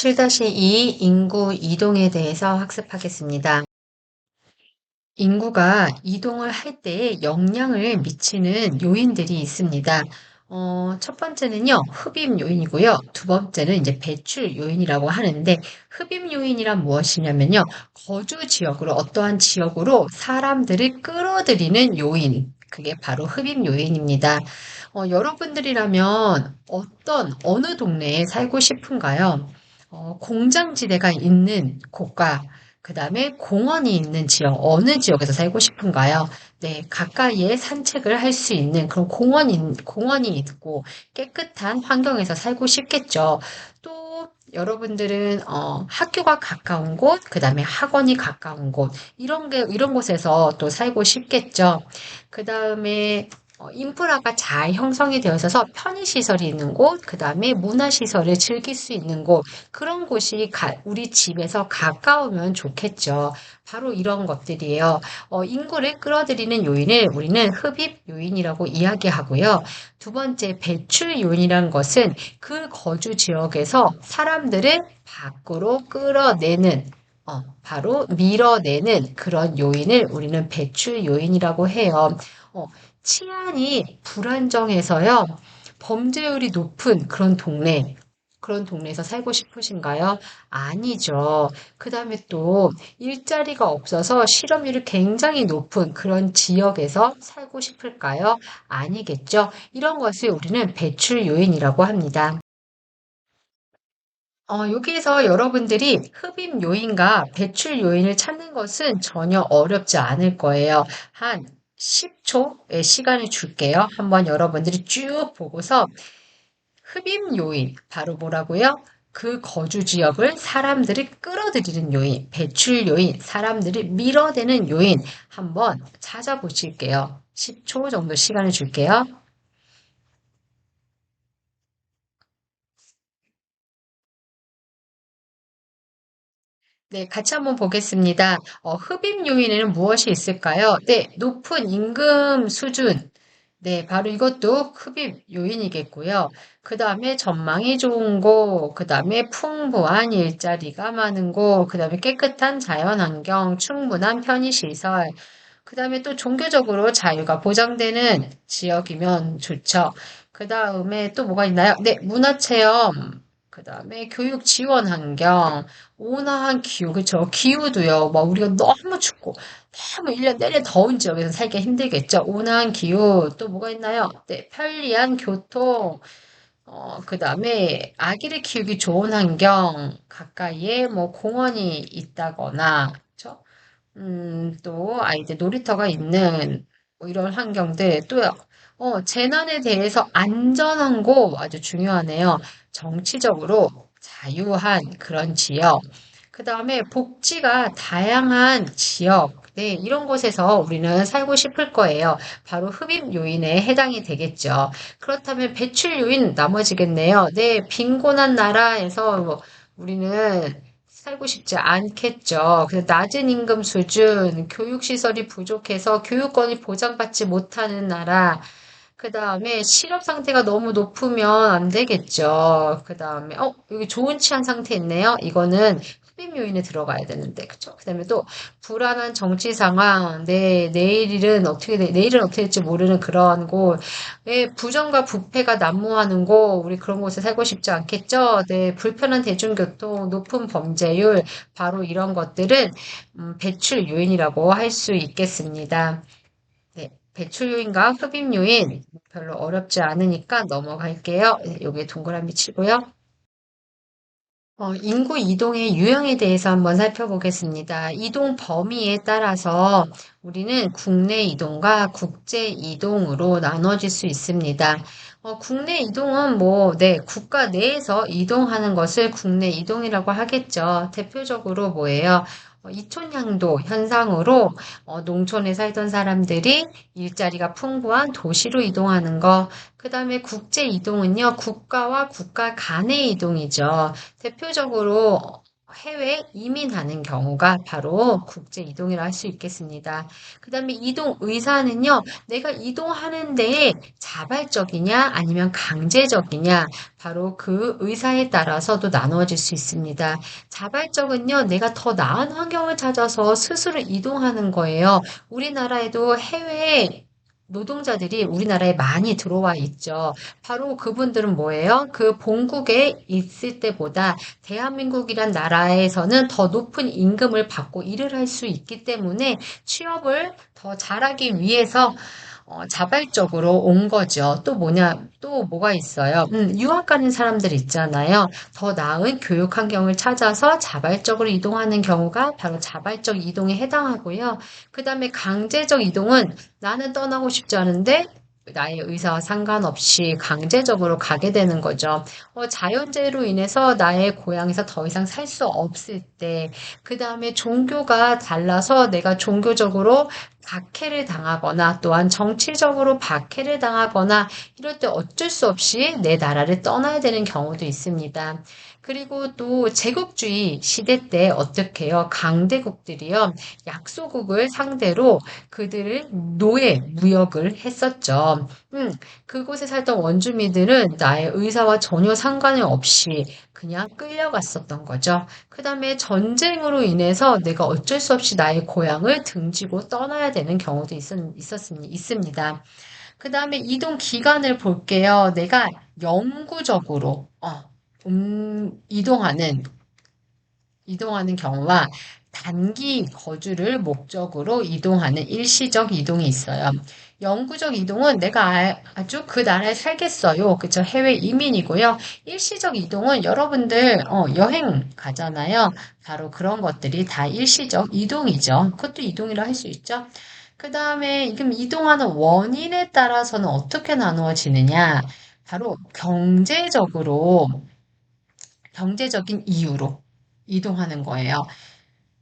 7-2 인구 이동에 대해서 학습하겠습니다. 인구가 이동을 할때 영향을 미치는 요인들이 있습니다. 어, 첫 번째는요, 흡입 요인이고요. 두 번째는 이제 배출 요인이라고 하는데, 흡입 요인이란 무엇이냐면요, 거주 지역으로, 어떠한 지역으로 사람들을 끌어들이는 요인. 그게 바로 흡입 요인입니다. 어, 여러분들이라면 어떤, 어느 동네에 살고 싶은가요? 어, 공장지대가 있는 곳과 그 다음에 공원이 있는 지역, 어느 지역에서 살고 싶은가요? 네, 가까이에 산책을 할 수 있는 그런 공원이, 공원이 있고 깨끗한 환경에서 살고 싶겠죠. 또 여러분들은 어, 학교가 가까운 곳, 그 다음에 학원이 가까운 곳, 이런 게, 이런 곳에서 또 살고 싶겠죠. 그 다음에 어, 인프라가 잘 형성이 되어 있어서 편의시설이 있는 곳, 그 다음에 문화시설을 즐길 수 있는 곳, 그런 곳이 가, 우리 집에서 가까우면 좋겠죠. 바로 이런 것들이에요. 어, 인구를 끌어들이는 요인을 우리는 흡입 요인이라고 이야기하고요. 두 번째, 배출 요인이란 것은 그 거주 지역에서 사람들을 밖으로 끌어내는 어, 바로 밀어내는 그런 요인을 우리는 배출 요인이라고 해요. 어, 치안이 불안정해서요. 범죄율이 높은 그런 동네, 그런 동네에서 살고 싶으신가요? 아니죠. 그 다음에 또 일자리가 없어서 실업률이 굉장히 높은 그런 지역에서 살고 싶을까요? 아니겠죠. 이런 것을 우리는 배출 요인이라고 합니다. 어, 여기에서 여러분들이 흡입 요인과 배출 요인을 찾는 것은 전혀 어렵지 않을 거예요. 한 10초의 시간을 줄게요. 한번 여러분들이 쭉 보고서 흡입 요인, 바로 뭐라고요? 그 거주 지역을 사람들이 끌어들이는 요인, 배출 요인, 사람들이 밀어대는 요인 한번 찾아보실게요. 10초 정도 시간을 줄게요. 네, 같이 한번 보겠습니다. 어, 흡입 요인에는 무엇이 있을까요? 네, 높은 임금 수준. 네, 바로 이것도 흡입 요인이겠고요. 그 다음에 전망이 좋은 곳, 그 다음에 풍부한 일자리가 많은 곳, 그 다음에 깨끗한 자연환경, 충분한 편의시설, 그 다음에 또 종교적으로 자유가 보장되는 지역이면 좋죠. 그 다음에 또 뭐가 있나요? 네, 문화체험. 그 다음에 교육 지원 환경, 온화한 기후, 그쵸? 기후도요, 막 우리가 너무 춥고, 너무 1년 내내 더운 지역에서 살기 힘들겠죠? 온화한 기후, 또 뭐가 있나요? 네, 편리한 교통, 어, 그 다음에 아기를 키우기 좋은 환경, 가까이에 뭐 공원이 있다거나, 그쵸? 음, 또 아이들 놀이터가 있는 뭐 이런 환경들, 또요. 어, 재난에 대해서 안전한 곳 아주 중요하네요. 정치적으로 자유한 그런 지역. 그 다음에 복지가 다양한 지역. 네, 이런 곳에서 우리는 살고 싶을 거예요. 바로 흡입 요인에 해당이 되겠죠. 그렇다면 배출 요인 나머지겠네요. 네, 빈곤한 나라에서 뭐 우리는 살고 싶지 않겠죠. 그래서 낮은 임금 수준, 교육시설이 부족해서 교육권이 보장받지 못하는 나라, 그 다음에 실업 상태가 너무 높으면 안 되겠죠. 그 다음에, 어, 여기 좋은 치안 상태 있네요. 이거는 흡입 요인에 들어가야 되는데, 그쵸? 그 다음에 또, 불안한 정치 상황, 네, 내일은 어떻게, 돼, 내일은 어떻게 될지 모르는 그러한 곳, 네, 부정과 부패가 난무하는 곳, 우리 그런 곳에 살고 싶지 않겠죠? 네, 불편한 대중교통, 높은 범죄율, 바로 이런 것들은, 음, 배출 요인이라고 할 수 있겠습니다. 네, 배출 요인과 흡입 요인 별로 어렵지 않으니까 넘어갈게요. 여기에 동그라미 치고요. 어, 인구 이동의 유형에 대해서 한번 살펴보겠습니다. 이동 범위에 따라서 우리는 국내 이동과 국제 이동으로 나눠질 수 있습니다. 어, 국내 이동은 뭐, 네, 국가 내에서 이동하는 것을 국내 이동이라고 하겠죠. 대표적으로 뭐예요? 어, 이촌향도 현상으로 어, 농촌에 살던 사람들이 일자리가 풍부한 도시로 이동하는 거. 그 다음에 국제 이동은요, 국가와 국가 간의 이동이죠. 대표적으로 해외 이민하는 경우가 바로 국제 이동이라 할 수 있겠습니다. 그 다음에 이동 의사는요, 내가 이동하는 데에 자발적이냐 아니면 강제적이냐, 바로 그 의사에 따라서도 나누어질 수 있습니다. 자발적은요, 내가 더 나은 환경을 찾아서 스스로 이동하는 거예요. 우리나라에도 해외에 노동자들이 우리나라에 많이 들어와 있죠. 바로 그분들은 뭐예요? 그 본국에 있을 때보다 대한민국이란 나라에서는 더 높은 임금을 받고 일을 할 수 있기 때문에 취업을 더 잘하기 위해서 어, 자발적으로 온 거죠. 또 뭐냐, 또 뭐가 있어요? 음, 유학 가는 사람들 있잖아요. 더 나은 교육 환경을 찾아서 자발적으로 이동하는 경우가 바로 자발적 이동에 해당하고요. 그 다음에 강제적 이동은 나는 떠나고 싶지 않은데 나의 의사와 상관없이 강제적으로 가게 되는 거죠. 어, 자연재해로 인해서 나의 고향에서 더 이상 살 수 없을 때, 그 다음에 종교가 달라서 내가 종교적으로 박해를 당하거나 또한 정치적으로 박해를 당하거나 이럴 때 어쩔 수 없이 내 나라를 떠나야 되는 경우도 있습니다. 그리고 또 제국주의 시대 때 어떻게 해요? 강대국들이요. 약소국을 상대로 그들을 노예, 무역을 했었죠. 음, 그곳에 살던 원주민들은 나의 의사와 전혀 상관이 없이 그냥 끌려갔었던 거죠. 그 다음에 전쟁으로 인해서 내가 어쩔 수 없이 나의 고향을 등지고 떠나야 되는 경우도 있었. 있습니다. 그 다음에 이동 기간을 볼게요. 내가 영구적으로, 어, 음, 이동하는, 이동하는 경우와 단기 거주를 목적으로 이동하는 일시적 이동이 있어요. 영구적 이동은 내가 아주 그 나라에 살겠어요. 그쵸? 해외 이민이고요. 일시적 이동은 여러분들 어, 여행 가잖아요. 바로 그런 것들이 다 일시적 이동이죠. 그것도 이동이라 할 수 있죠. 그 다음에 그럼 이동하는 원인에 따라서는 어떻게 나누어지느냐? 바로 경제적으로 경제적인 이유로 이동하는 거예요.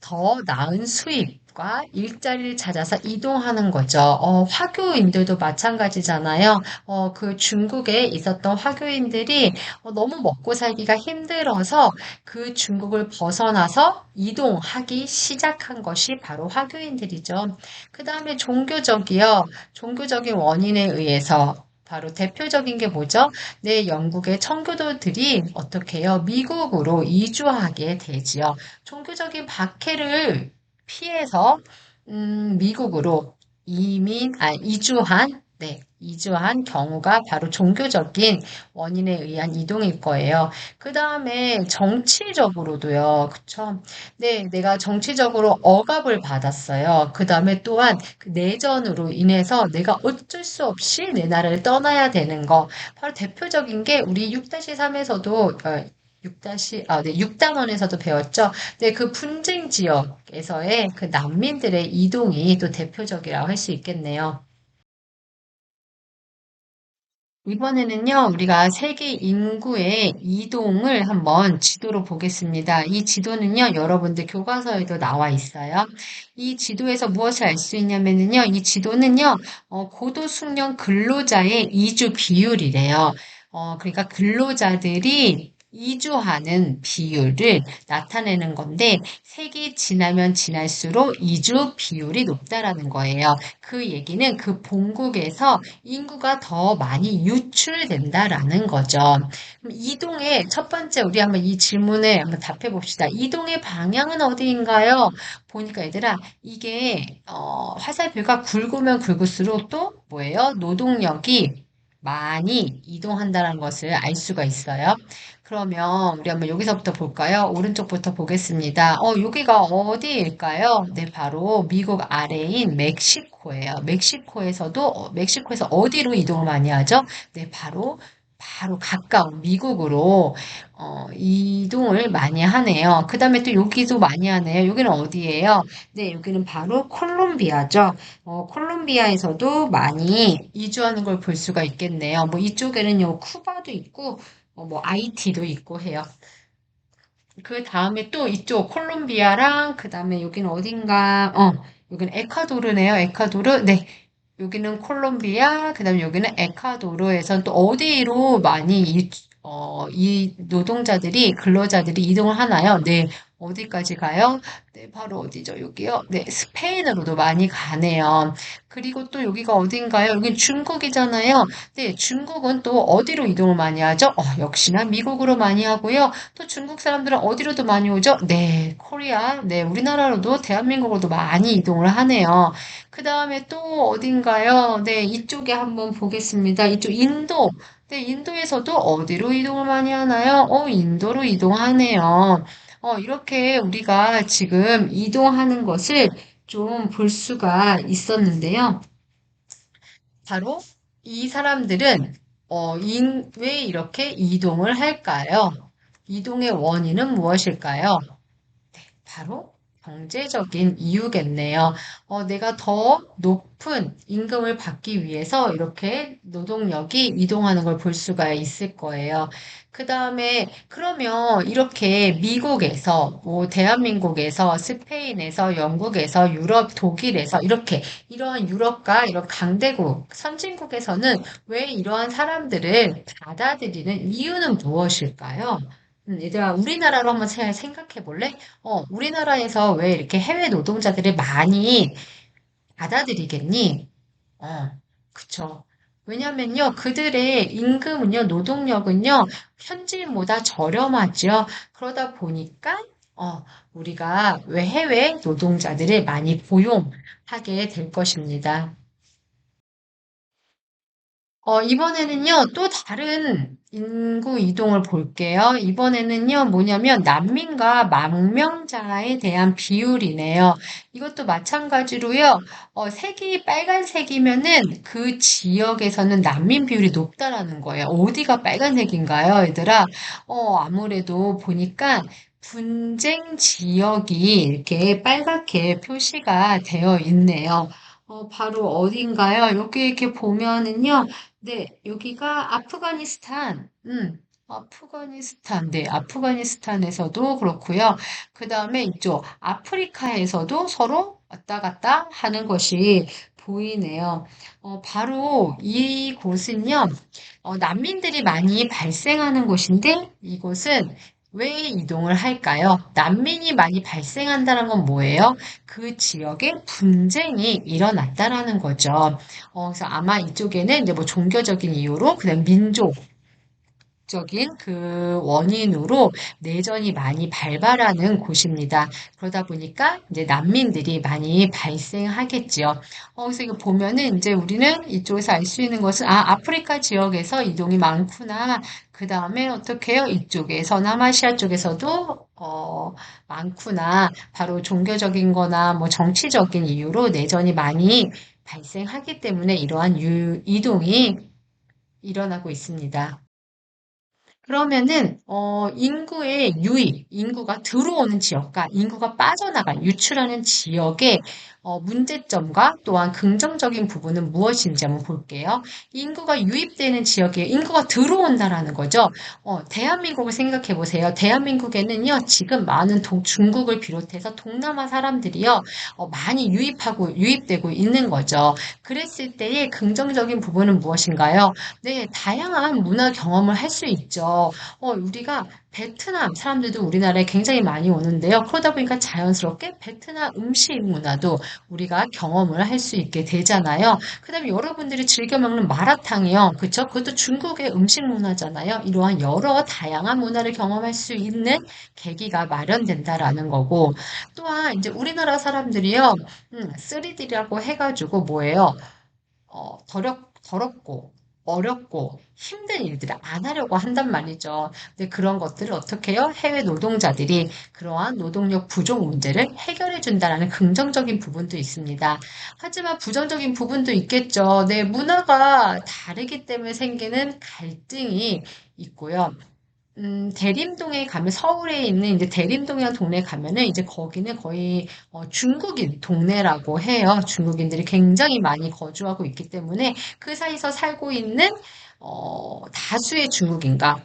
더 나은 수입과 일자리를 찾아서 이동하는 거죠. 어, 화교인들도 마찬가지잖아요. 어, 그 중국에 있었던 화교인들이 어, 너무 먹고 살기가 힘들어서 그 중국을 벗어나서 이동하기 시작한 것이 바로 화교인들이죠. 그 다음에 종교적이요. 종교적인 원인에 의해서 바로 대표적인 게 뭐죠? 네, 영국의 청교도들이 어떻게 해요? 미국으로 이주하게 되지요. 종교적인 박해를 피해서 음, 미국으로 이민, 아, 이주한 네, 이주한 경우가 바로 종교적인 원인에 의한 이동일 거예요. 그 다음에 정치적으로도요. 그쵸? 네, 내가 정치적으로 억압을 받았어요. 그 다음에 또한 그 내전으로 인해서 내가 어쩔 수 없이 내 나라를 떠나야 되는 거. 바로 대표적인 게 우리 6-3에서도 어, 6 아, 네, 6단원에서도 배웠죠. 네, 그 분쟁 지역에서의 그 난민들의 이동이 또 대표적이라고 할 수 있겠네요. 이번에는요, 우리가 세계 인구의 이동을 한번 지도로 보겠습니다. 이 지도는요, 여러분들 교과서에도 나와 있어요. 이 지도에서 무엇을 알 수 있냐면요, 이 지도는요, 어, 고도 숙련 근로자의 이주 비율이래요. 어, 그러니까 근로자들이 이주하는 비율을 나타내는 건데 색이 진하면 진할수록 이주 비율이 높다라는 거예요. 그 얘기는 그 본국에서 인구가 더 많이 유출된다라는 거죠. 이동의 첫 번째 우리 한번 이 질문에 한번 답해 봅시다. 이동의 방향은 어디인가요? 보니까 얘들아 이게 어, 화살표가 굵으면 굵을수록 또 뭐예요? 노동력이 많이 이동한다는 것을 알 수가 있어요. 그러면 우리 한번 여기서부터 볼까요? 오른쪽부터 보겠습니다. 어, 여기가 어디일까요? 네, 바로 미국 아래인 멕시코예요. 멕시코에서도 어, 멕시코에서 어디로 이동을 많이 하죠? 네, 바로 바로 가까운 미국으로 어, 이동을 많이 하네요. 그 다음에 또 여기도 많이 하네요. 여기는 어디예요? 네, 여기는 바로 콜롬비아죠. 어, 콜롬비아에서도 많이 이주하는 걸 볼 수가 있겠네요. 뭐 이쪽에는 요, 쿠바도 있고, 어, 뭐 IT도 있고 해요. 그 다음에 또 이쪽 콜롬비아랑 그 다음에 여기는 어딘가, 어, 여기는 에콰도르네요. 에콰도르. 네. 여기는 콜롬비아, 그 다음에 여기는 에콰도르에선 또 어디로 많이 이, 어, 이 노동자들이, 근로자들이 이동을 하나요? 네, 어디까지 가요? 네, 바로 어디죠? 여기요? 네, 스페인으로도 많이 가네요. 그리고 또 여기가 어딘가요? 여긴 중국이잖아요. 네, 중국은 또 어디로 이동을 많이 하죠? 어, 역시나 미국으로 많이 하고요. 또 중국 사람들은 어디로도 많이 오죠? 네, 코리아. 네, 우리나라로도 대한민국으로도 많이 이동을 하네요. 그 다음에 또 어딘가요? 네, 이쪽에 한번 보겠습니다. 이쪽 인도. 네, 인도에서도 어디로 이동을 많이 하나요? 어, 인도로 이동하네요. 어, 이렇게 우리가 지금 이동하는 것을 좀 볼 수가 있었는데요. 바로 이 사람들은 어, 인- 왜 이렇게 이동을 할까요? 이동의 원인은 무엇일까요? 바로 경제적인 이유겠네요. 어, 내가 더 높은 임금을 받기 위해서 이렇게 노동력이 이동하는 걸 볼 수가 있을 거예요. 그 다음에 그러면 이렇게 미국에서, 뭐 대한민국에서, 스페인에서, 영국에서, 유럽, 독일에서 이렇게 이러한 유럽과 이런 강대국, 선진국에서는 왜 이러한 사람들을 받아들이는 이유는 무엇일까요? 음, 얘들아, 우리나라로 한번 생- 생각해 볼래? 어, 우리나라에서 왜 이렇게 해외 노동자들을 많이 받아들이겠니? 어, 그쵸. 왜냐면요, 그들의 임금은요, 노동력은요, 현지인보다 저렴하죠. 그러다 보니까, 어, 우리가 왜 해외 노동자들을 많이 고용하게 될 것입니다. 어, 이번에는요, 또 다른 인구 이동을 볼게요. 이번에는요, 뭐냐면, 난민과 망명자에 대한 비율이네요. 이것도 마찬가지로요, 어, 색이 빨간색이면은 그 지역에서는 난민 비율이 높다라는 거예요. 어디가 빨간색인가요, 얘들아? 어, 아무래도 보니까 분쟁 지역이 이렇게 빨갛게 표시가 되어 있네요. 어, 바로 어딘가요? 여기 이렇게 보면은요, 네, 여기가 아프가니스탄, 음, 아프가니스탄, 네, 아프가니스탄에서도 그렇고요. 그 다음에 이쪽 아프리카에서도 서로 왔다 갔다 하는 것이 보이네요. 어, 바로 이곳은요, 어, 난민들이 많이 발생하는 곳인데, 이곳은 왜 이동을 할까요? 난민이 많이 발생한다는 건 뭐예요? 그 지역에 분쟁이 일어났다라는 거죠. 어, 그래서 아마 이쪽에는 이제 뭐 종교적인 이유로 그다음 민족 적인 그 원인으로 내전이 많이 발발하는 곳입니다. 그러다 보니까 이제 난민들이 많이 발생하겠지요. 어, 그래서 이거 보면은 이제 우리는 이쪽에서 알 수 있는 것은 아, 아프리카 지역에서 이동이 많구나. 그 다음에 어떻게 해요? 이쪽에 서남아시아 쪽에서도 어, 많구나. 바로 종교적인 거나 뭐 정치적인 이유로 내전이 많이 발생하기 때문에 이러한 유, 이동이 일어나고 있습니다. 그러면은 어, 인구의 유입, 인구가 들어오는 지역과 인구가 빠져나간, 유출하는 지역의 어, 문제점과 또한 긍정적인 부분은 무엇인지 한번 볼게요. 인구가 유입되는 지역에 인구가 들어온다라는 거죠. 어, 대한민국을 생각해 보세요. 대한민국에는요, 지금 많은 동- 중국을 비롯해서 동남아 사람들이요, 어, 많이 유입하고, 유입되고 있는 거죠. 그랬을 때의 긍정적인 부분은 무엇인가요? 네, 다양한 문화 경험을 할 수 있죠. 어, 우리가 베트남 사람들도 우리나라에 굉장히 많이 오는데요. 그러다 보니까 자연스럽게 베트남 음식 문화도 우리가 경험을 할 수 있게 되잖아요. 그다음에 여러분들이 즐겨 먹는 마라탕이요. 그쵸? 그것도 중국의 음식 문화잖아요. 이러한 여러 다양한 문화를 경험할 수 있는 계기가 마련된다라는 거고, 또한 이제 우리나라 사람들이요, 음, 3D라고 해가지고 뭐예요? 어, 더럽, 더럽고, 어렵고, 힘든 일들을 안 하려고 한단 말이죠. 근데 그런 것들을 어떻게 해요? 해외 노동자들이 그러한 노동력 부족 문제를 해결해 준다라는 긍정적인 부분도 있습니다. 하지만 부정적인 부분도 있겠죠. 네, 문화가 다르기 때문에 생기는 갈등이 있고요. 음, 대림동에 가면 서울에 있는 이제 대림동이라는 동네에 가면은 이제 거기는 거의 어, 중국인 동네라고 해요. 중국인들이 굉장히 많이 거주하고 있기 때문에 그 사이에서 살고 있는 어, 다수의 중국인과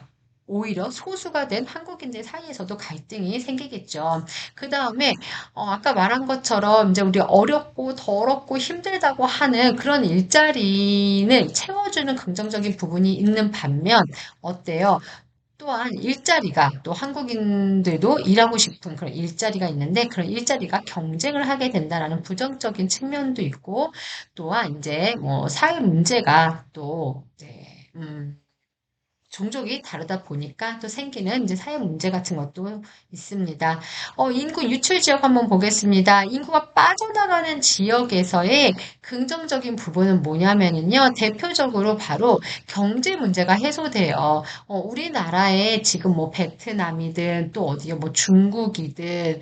오히려 소수가 된 한국인들 사이에서도 갈등이 생기겠죠. 그 다음에 어, 아까 말한 것처럼 이제 우리 어렵고 더럽고 힘들다고 하는 그런 일자리는 채워주는 긍정적인 부분이 있는 반면 어때요? 또한 일자리가 또 한국인들도 일하고 싶은 그런 일자리가 있는데 그런 일자리가 경쟁을 하게 된다라는 부정적인 측면도 있고 또한 이제 뭐 사회 문제가 또 이제 음 종족이 다르다 보니까 또 생기는 이제 사회 문제 같은 것도 있습니다. 어, 인구 유출 지역 한번 보겠습니다. 인구가 빠져나가는 지역에서의 긍정적인 부분은 뭐냐면은요, 대표적으로 바로 경제 문제가 해소돼요. 어, 우리나라에 지금 뭐 베트남이든 또 어디요, 뭐 중국이든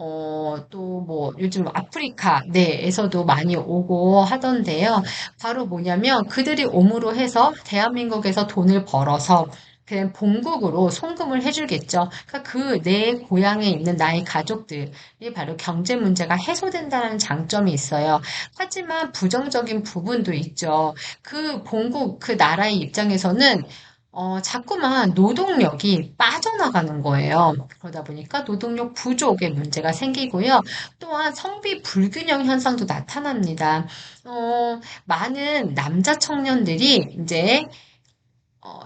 어, 또 뭐 요즘 아프리카 내에서도 많이 오고 하던데요. 바로 뭐냐면 그들이 옴으로 해서 대한민국에서 돈을 벌어서 그냥 본국으로 송금을 해주겠죠. 그러니까 그 내 고향에 있는 나의 가족들이 바로 경제 문제가 해소된다는 장점이 있어요. 하지만 부정적인 부분도 있죠. 그 본국, 그 나라의 입장에서는 어, 자꾸만 노동력이 빠져나가는 거예요. 그러다 보니까 노동력 부족의 문제가 생기고요. 또한 성비 불균형 현상도 나타납니다. 어, 많은 남자 청년들이 이제 어,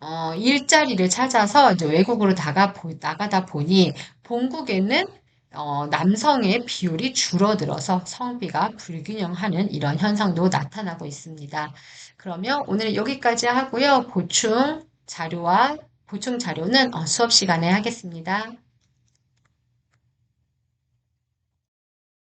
어, 일자리를 찾아서 이제 외국으로 나가, 나가다 보니 본국에는 어, 남성의 비율이 줄어들어서 성비가 불균형하는 이런 현상도 나타나고 있습니다. 그러면 오늘 여기까지 하고요. 보충 자료와 보충 자료는 어, 수업 시간에 하겠습니다.